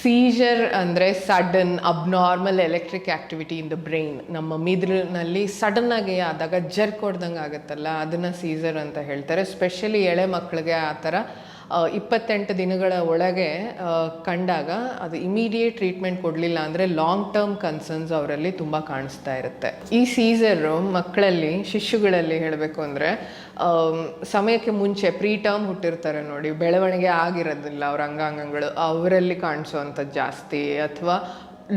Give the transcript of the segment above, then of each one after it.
Scissor ಅಂದರೆ sudden abnormal electric activity in the brain ನಮ್ಮ ಮಿದುಳಿನಲ್ಲಿ ಸಡನ್ ಆಗಿ ಆದಾಗ ಜರ್ಕ್ ಹೊಡ್ದಂಗೆ ಆಗುತ್ತಲ್ಲ, ಅದನ್ನು ಸೀಸರ್ ಅಂತ ಹೇಳ್ತಾರೆ. ಸ್ಪೆಷಲಿ ಎಳೆ ಮಕ್ಕಳಿಗೆ ಆ ಥರ ಇಪ್ಪತ್ತೆಂಟು ದಿನಗಳ ಒಳಗೆ ಕಂಡಾಗ ಅದು ಇಮಿಡಿಯೇಟ್ ಟ್ರೀಟ್ಮೆಂಟ್ ಕೊಡಲಿಲ್ಲ ಅಂದರೆ ಲಾಂಗ್ ಟರ್ಮ್ ಕನ್ಸರ್ನ್ಸ್ ಅವರಲ್ಲಿ ತುಂಬ ಕಾಣಿಸ್ತಾ ಇರುತ್ತೆ. ಈ ಸೀಸರು ಮಕ್ಕಳಲ್ಲಿ, ಶಿಶುಗಳಲ್ಲಿ ಹೇಳಬೇಕು ಅಂದರೆ ಸಮಯಕ್ಕೆ ಮುಂಚೆ ಪ್ರೀ ಟರ್ಮ್ ಹುಟ್ಟಿರ್ತಾರೆ ನೋಡಿ, ಬೆಳವಣಿಗೆ ಆಗಿರೋದಿಲ್ಲ ಅವ್ರ ಅಂಗಾಂಗಗಳು, ಅವರಲ್ಲಿ ಕಾಣಿಸುವಂಥದ್ದು ಜಾಸ್ತಿ ಅಥವಾ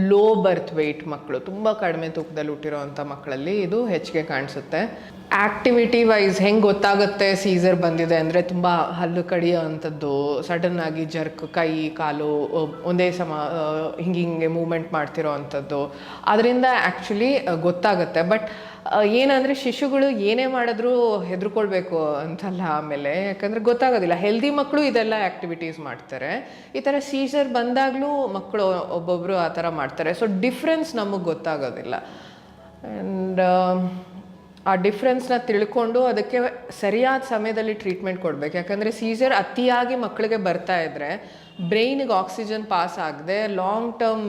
ಲೋ ಬರ್ತ್ ವೆಯ್ಟ್ ಮಕ್ಕಳು, ತುಂಬ ಕಡಿಮೆ ತೂಕದಲ್ಲಿ ಹುಟ್ಟಿರೋವಂಥ ಮಕ್ಕಳಲ್ಲಿ ಇದು ಹೆಚ್ಚಿಗೆ ಕಾಣಿಸುತ್ತೆ. ಆ್ಯಕ್ಟಿವಿಟಿ ವೈಸ್ ಹೆಂಗೆ ಗೊತ್ತಾಗುತ್ತೆ ಸೀಸರ್ ಬಂದಿದೆ ಅಂದರೆ ತುಂಬ ಹಲ್ಲು ಕಡಿಯೋ ಅಂಥದ್ದು ಸಡನ್ ಆಗಿ ಜರ್ಕ್, ಕೈ, ಕಾಲು ಒಂದೇ ಸಮ ಹಿಂಗೆ ಹಿಂಗೆ ಮೂಮೆಂಟ್ ಮಾಡ್ತಿರೋ ಅಂಥದ್ದು ಅದರಿಂದ ಆ್ಯಕ್ಚುಲಿ ಗೊತ್ತಾಗುತ್ತೆ. ಬಟ್ ಏನಂದರೆ ಶಿಶುಗಳು ಏನೇ ಮಾಡಿದ್ರೂ ಹೆದರ್ಕೊಳ್ಬೇಕು ಅಂತಲ್ಲ ಆಮೇಲೆ, ಯಾಕಂದರೆ ಗೊತ್ತಾಗೋದಿಲ್ಲ. ಹೆಲ್ದಿ ಮಕ್ಕಳು ಇದೆಲ್ಲ ಆ್ಯಕ್ಟಿವಿಟೀಸ್ ಮಾಡ್ತಾರೆ. ಈ ಥರ ಸೀಸರ್ ಬಂದಾಗಲೂ ಮಕ್ಕಳು ಒಬ್ಬೊಬ್ಬರು ಆ ಥರ ಮಾಡ್ತಾರೆ. ಸೊ ಡಿಫ್ರೆನ್ಸ್ ನಮಗೆ ಗೊತ್ತಾಗೋದಿಲ್ಲ. ಆ್ಯಂಡ್ ಆ ಡಿಫ್ರೆನ್ಸ್ನ ತಿಳ್ಕೊಂಡು ಅದಕ್ಕೆ ಸರಿಯಾದ ಸಮಯದಲ್ಲಿ ಟ್ರೀಟ್ಮೆಂಟ್ ಕೊಡಬೇಕು. ಯಾಕಂದರೆ ಸೀಸರ್ ಅತಿಯಾಗಿ ಮಕ್ಕಳಿಗೆ ಬರ್ತಾ ಇದ್ದರೆ ಬ್ರೈನಿಗೆ ಆಕ್ಸಿಜನ್ ಪಾಸ್ ಆಗದೆ ಲಾಂಗ್ ಟರ್ಮ್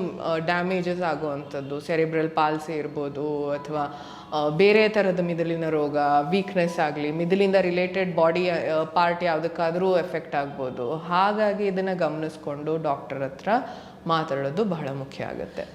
ಡ್ಯಾಮೇಜಸ್ ಆಗುವಂಥದ್ದು, ಸೆರೆಬ್ರಲ್ ಪಾಲ್ಸಿ ಇರ್ಬೋದು, ಅಥವಾ ಬೇರೆ ಥರದ ಮಿದುಳಿನ ರೋಗ ವೀಕ್ನೆಸ್ ಆಗಲಿ, ಮಿದುಳಿಂದ ರಿಲೇಟೆಡ್ ಬಾಡಿ ಪಾರ್ಟ್ ಯಾವುದಕ್ಕಾದರೂ ಎಫೆಕ್ಟ್ ಆಗ್ಬೋದು. ಹಾಗಾಗಿ ಇದನ್ನು ಗಮನಿಸ್ಕೊಂಡು ಡಾಕ್ಟರ್ ಹತ್ರ ಮಾತಾಡೋದು ಬಹಳ ಮುಖ್ಯ ಆಗುತ್ತೆ.